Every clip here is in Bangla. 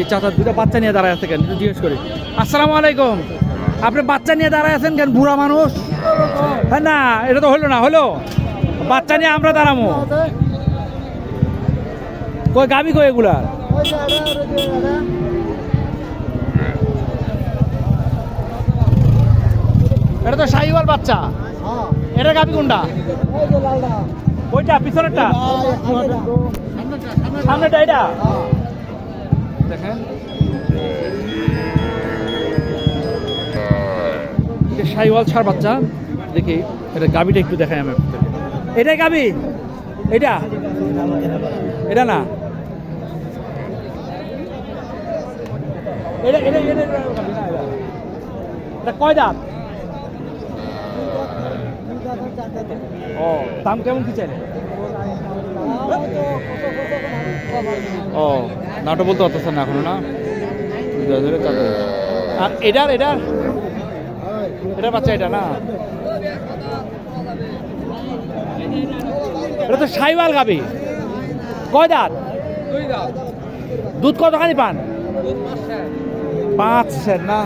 এই চাচা দুটো বাচ্চা নিয়ে দাঁড়ায় আছে কেন? জিজ্ঞেস করি। আসসালামু আলাইকুম। আপনি বাচ্চা নিয়ে দাঁড়ায় আছেন কেন, বুড়া মানুষ? হ্যাঁ না, এটা তো হলো না, হলো। বাচ্চা নিয়ে আমরা দাঁড়াবো কই, গাবি কই এগুলা? এটা তো শাহিওয়াল বাচ্চা। এটা গাবি কোনটা? ওইটা, পিছনেরটা? সামনেটা এটা? দেখেন। এটা শাহিওয়াল ছাড় বাচ্চা দেখি এটা গাবিটা একটু দেখাই আমি। এটাই গাবি এটা? এটা না? এটা এটা এটা এটা গাবি না, এটা। এটা কয় দাঁত? ও। দাম কেমন কি চাইলে? ও, নাটক বলতে পারতেছেন না এখনও না? আর এটার এটার এটার বাচ্চা এটা না? এটা তো সাইওয়াল গাবি। কয় দাঁত? দুধ কতখানি পান? পাঁচ সের না?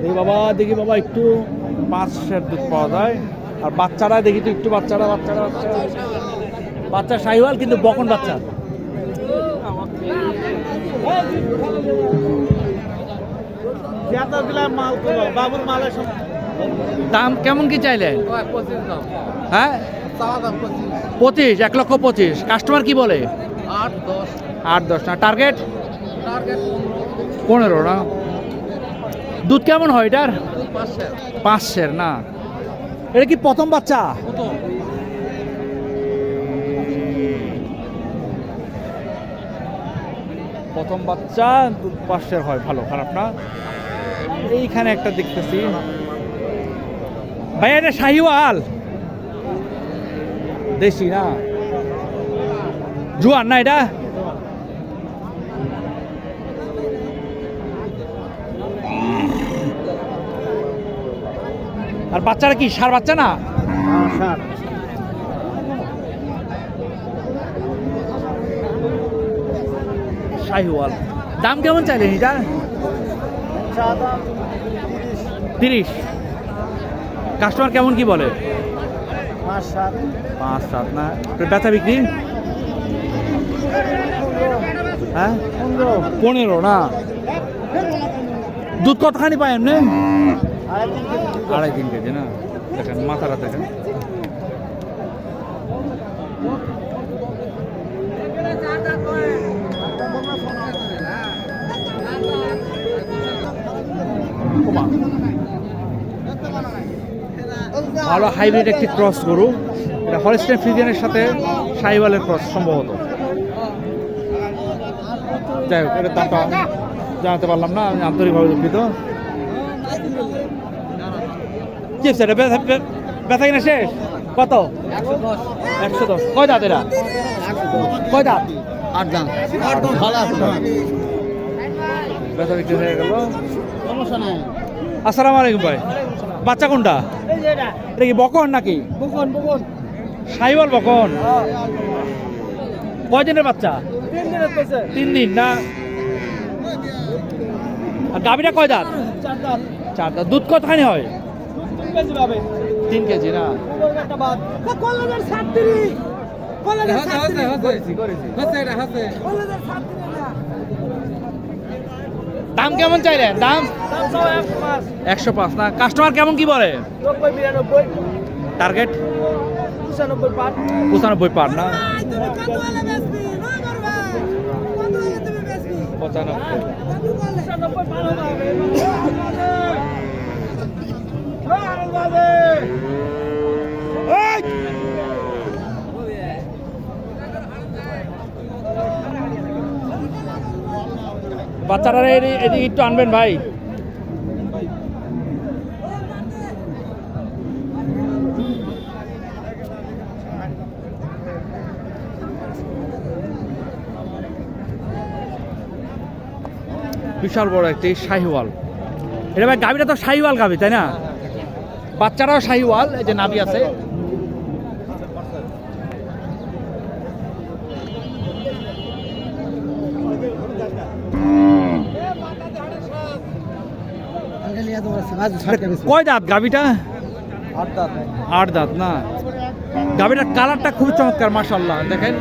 দেখি বাবা দেখি বাবা, একটু পাঁচ সের দুধ পাওয়া যায়। আর বাচ্চারা, দেখি তো একটু বাচ্চারা বাচ্চারা বাচ্চারা। বাচ্চা সাইওয়াল, কিন্তু বকন বাচ্চা। দাম কেমন কি চাইলেন? হ্যাঁ? পঁচিশ। এক লক্ষ পঁচিশ। কাস্টমার কি বলে? আট দশ। না। টার্গেট? টার্গেট পনেরো না? দুধ কেমন হয় এটার? পাঁচশের না। এটা কি প্রথম বাচ্চা? প্রথম বাচ্চা দুধ পাঁচ সের হয়, ভালো, খারাপ না? এইখানে একটা দেখতেছি। ভাই, এটা শাহিওয়াল। দেশি না? জুয়ান না এটা? আর বাচ্চারা কি, সার বাচ্চা না? শাহিওয়াল দাম কেমন চাইলেন এটা? তিরিশ। কাস্টমার কেমন কি বলে? পাঁচ সাত। পাঁচ সাত না বেচা বিক্রি? হ্যাঁ? পনেরো না। দুধ কতখানি পায় এমনি? আড়াই তিন কেজি। আড়াই তিন কেজি না। দেখেন মাথাটা দেখেন। ভালো হাইব্রিড একটি ক্রস গরু। এটা হলস্টেন ফ্রিজিয়ানের সাথে সাইওয়ালের ক্রস সম্ভবত। যাই হোক এটার দামটা জানাতে পারলাম না আমি আন্তরিকভাবে দুঃখিত। কি হচ্ছে এটা বেচা- বে- বেচা কিনা শেষ? কত? একশো দশ। কয় দাঁত এরা কয় দাঁত? আট আছে। বেচা বিক্রি হয়ে গেল। আসসালামু আলাইকুম ভাই। বাচ্চা কোনটা? এই যে এটা এটা কি বকন নাকি? বকুন বকুন। সাইওয়াল বকন। কয় দিনের বাচ্চা? তিন দিনের তিন দিন না? আর গাভিটা কয় দাঁত? চার দাঁত। দুধ কতখানি হয়? তিন কেজি পাবে। তিন কেজি না? কলেজের ছাত্রী। কলেজের ছাত্রী। দাম কেমন চাইলেন দাম? দাম একশো পাঁচ না? কাস্টমার কেমন কি বলে? টার্গেট পঁচানব্বই পার। না? পঁচানব্বই। বাচ্চারা এদিকে একটু আনবেন ভাই। বিশাল বড় একটি শাহিওয়াল। এটা ভাই গাবিটা তো শাহিওয়াল গাবি তাই না? বাচ্চারাও শাহিওয়াল এই যে নাবি আছে। কয় দাঁত গাবিটা আট দাঁত। আট দাঁত না? গাবিটার কালারটা খুব চমৎকার মাশাল্লাহ দেখেন।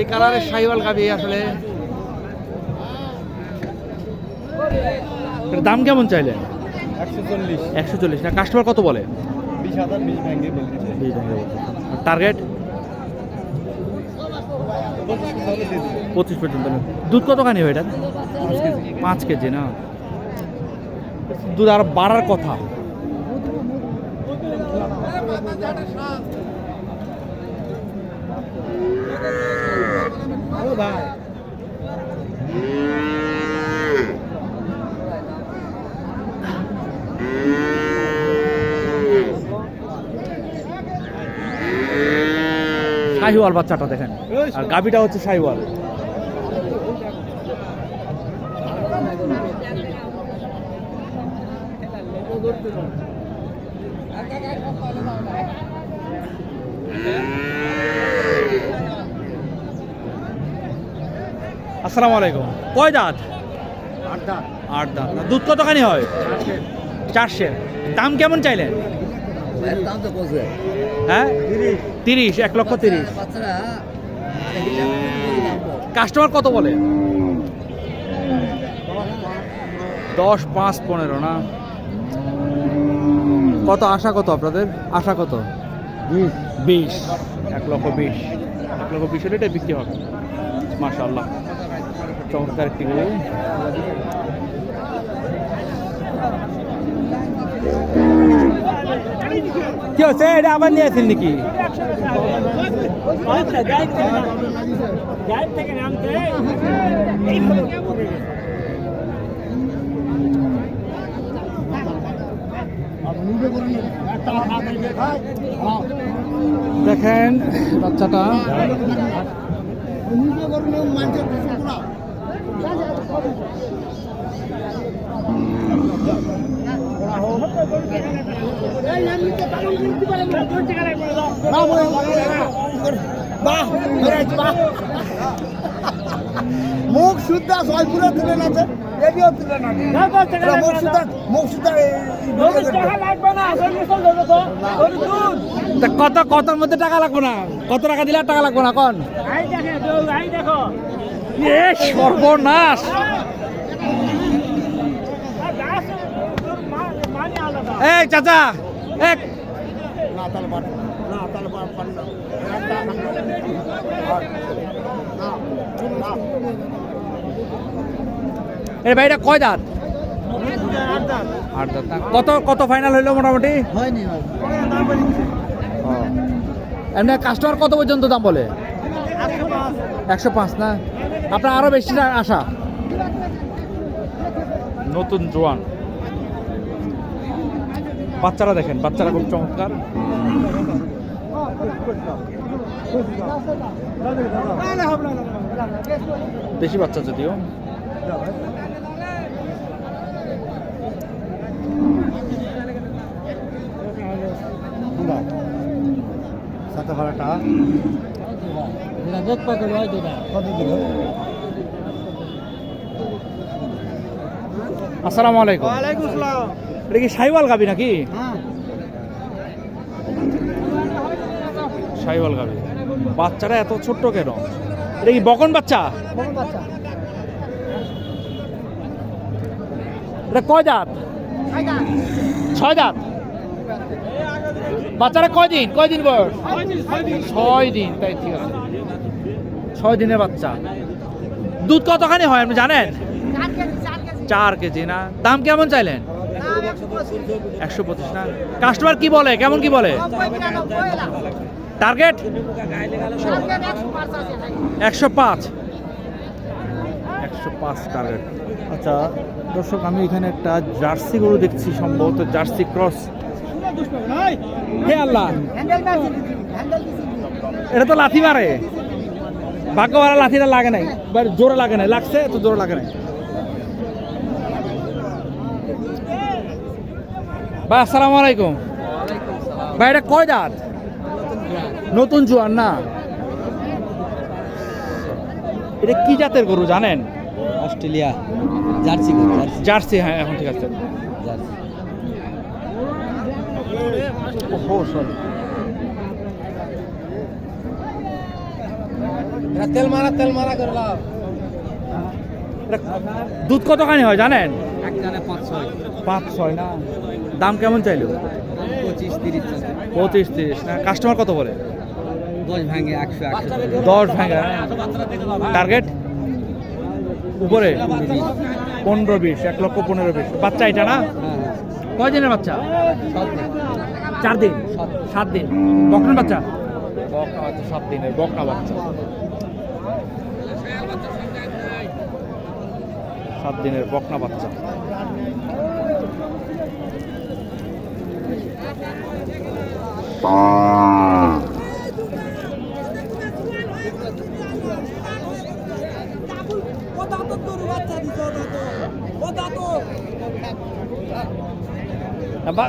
এই কালারের শাহিওয়াল গাবি আসলে। দাম কেমন চাইলেন? একশো চল্লিশ। না কাস্টমার কত বলে? টার্গেট পঁচিশ পর্যন্ত। দুধ কতখানি হয় এটা? পাঁচ কেজি না? দুধ আর বাড়ার কথা। শাহিওয়াল বাচ্চাটা দেখেন। আর গাবিটা হচ্ছে শাহিওয়াল। আসসালামু আলাইকুম। কয় দাঁত? আট দাঁত। আট দাঁত। দুধ কতখানি হয়? চারশে। দাম কেমন চাইলেন? হ্যাঁ? তিরিশ। এক লক্ষ তিরিশ। কাস্টমার কত বলে? দশ পাঁচ পনেরো না? কত আশা কত আপনাদের? আশা কত? বিশ। এক লক্ষ বিশ। এক লক্ষ বিশ হলে এটাই বিক্রি হবে। মাশাল্লাহ চমৎকার একটি গরু। কি হচ্ছে? এটা আবার নিয়ে আসেন নাকি? দেখেন বাচ্চাটা। মুখ শুদ্ধা জয়পুরে তুলে নাচে কত কতর মধ্যে টাকা লাগবে না? কত টাকা দিলে টাকা লাগবে না কোন? এ সর্বনাশ! এই চাচা এক। না তাহলে না তাহলে এর ভাইটা কয় দাঁত? আট দাঁত। কত কত ফাইনাল হইল মোটামুটি? হয়নি এমনি কাস্টমার কত পর্যন্ত দাম বলে? একশো পাঁচ না? আপনার আরও বেশি না আশা? নতুন জোয়ান। বাচ্চারা দেখেন বাচ্চারা খুব চমৎকার। বেশি বাচ্চা যদিও। হয় কত দিল? আসসালামু আলাইকুম। ওয়ালাইকুম আসসালাম। এটা কি সাইওয়াল গাবি নাকি? হ্যাঁ। সাইওয়াল গাবি। বাচ্চারা এত ছোট্ট কেন? এটা কি বকন বাচ্চা? কোন বাচ্চা। এটা কয় দাঁত। ছয় দাঁত? বাচ্চারা কয় দিন? কয় দিন বয়স? ছয় দিন, তাই ঠিক আছে। ছয় দিনের বাচ্চা। দুধ কতখানি হয় আপনি জানেন? চার কেজি না? দাম কেমন চাইলেন? একশো পঁচিশ না? কাস্টমার কি বলে? কেমন কি বলে? টার্গেট? একশো পাঁচ। একশো পাঁচ টার্গেট। আচ্ছা দর্শক, আমি এখানে একটা জার্সি গরু দেখছি সম্ভবত, জার্সি ক্রস। হে আল্লাহ। এটা তো লাথি মারে। ভাগ্য মারা লাথিটা লাগে নাই। জোরে লাগে নাই। লাগছে? তো জোরে লাগে নাই। ভাই আসসালামু আলাইকুম। ভাই এটা কয় দাঁত? নতুন জোয়ার না? এটা কি জাতের গরু জানেন? অস্ট্রেলিয়া। জার্সি। জার্সি হ্যাঁ এখন ঠিক আছে। ওহো সরি তেল মারা তেল মারা করে লাভ। দুধ কতখানি হয় জানেন? পাঁচ ছয়। না? দাম কেমন চাইলো? পঁচিশ তিরিশ না কাস্টমার কত বলে? দশ ভাঙে একশো একশো দশ ভাঙা টার্গেট উপরে? পনেরো বিশ এক লক্ষ পনেরো বিশ। বাচ্চা এটা না? হ্যাঁ হ্যাঁ। কয় দিনের বাচ্চা। চার দিন? সাত দিন। বকনার বাচ্চা? বকনা বাচ্চা সাত দিনের বকনা বাচ্চা। সাত দিনের বকনা বাচ্চা।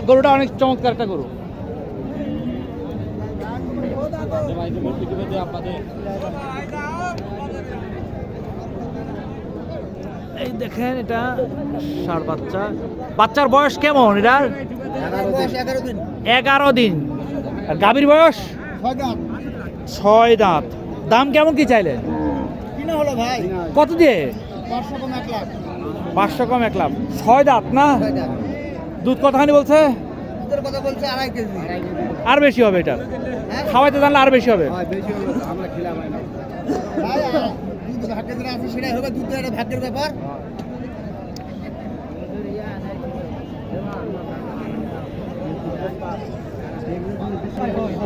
গরুটা অনেক চমৎকার একটা গরু। এই দেখেন এটা ষাট বাচ্চা। বাচ্চার বয়স কেমন এটার? এগারো দিন। আর গাভীর বয়স? ছয় দাঁত। দাম কেমন কি চাইলেন? কত দিয়ে? পাঁচশো কম এক লাখ। ছয় দাঁত না? দুধ কতখানি বলছে? দুধের কথা বলছে আড়াই কেজি। আর বেশি হবে এটা? হ্যাঁ? খাওয়াইতে জানলে আর বেশি হবে? আমরা খেলাম দুধ ভাগ্যের যেটা আছে সেটাই হবে দুধ একটা ভাগ্যের ব্যাপার।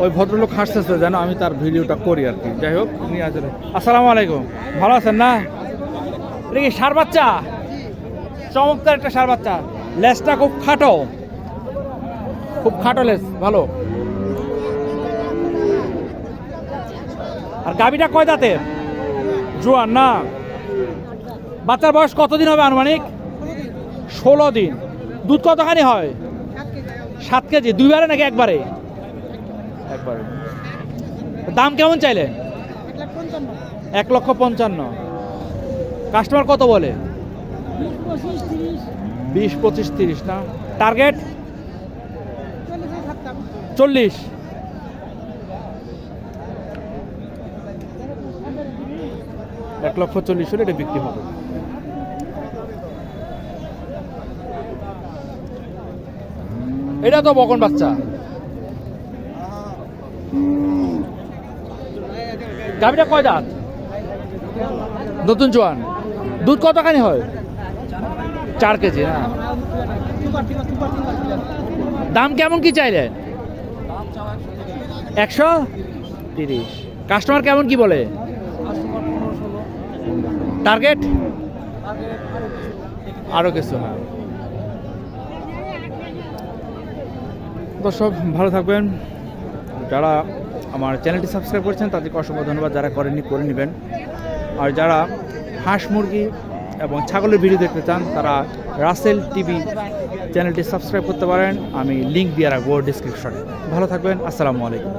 ওই ভদ্রলোক হাসতেছে যেন আমি তার ভিডিওটা করি আর কি। যাই হোক নিয়ে আসলে আসসালামু আলাইকুম। ভালো আছেন না? এটা কি সার বাচ্চা? চমৎকার একটা সার বাচ্চা। লেজটা খুব খাটো। খুব খাটো লেজ ভালো। আর গাবিটা কয় দাঁতের? জোয়ান, না? বাচ্চার বয়স কতদিন হবে আনুমানিক? ষোলো দিন। দুধ কতখানি হয়? সাত কেজি। দুইবারে নাকি একবারে? একবারে। দাম কেমন চাইলে? এক লক্ষ পঞ্চান্ন। কাস্টমার কত বলে? বিশ, পঁচিশ, তিরিশ, না? টার্গেট? চল্লিশ। এক লক্ষ চল্লিশ হলে এটা বিক্রি হবে। এটা তো বকন বাচ্চা। গাভিটা কয় দাঁত? নতুন জোয়ান। দুধ কতখানি হয়? চার কেজি না দাম কেমন কি চাইলেন? একশো? তিরিশ। কাস্টমার কেমন কি বলে? টার্গেট আরও কিছু না দর্শক, ভালো থাকবেন। যারা আমার চ্যানেলটি সাবস্ক্রাইব করেছেন, তাদেরকে অসংখ্য ধন্যবাদ। যারা করেননি, করে নেবেন। আর যারা হাঁস মুরগি এবং ছাগলের ভিডিও দেখতে চান, তারা রাসেল টিভি চ্যানেলটি সাবস্ক্রাইব করতে পারেন। আমি লিঙ্ক দিয়ে রাখব ডিসক্রিপশনে ভালো থাকবেন। আসসালামু আলাইকুম।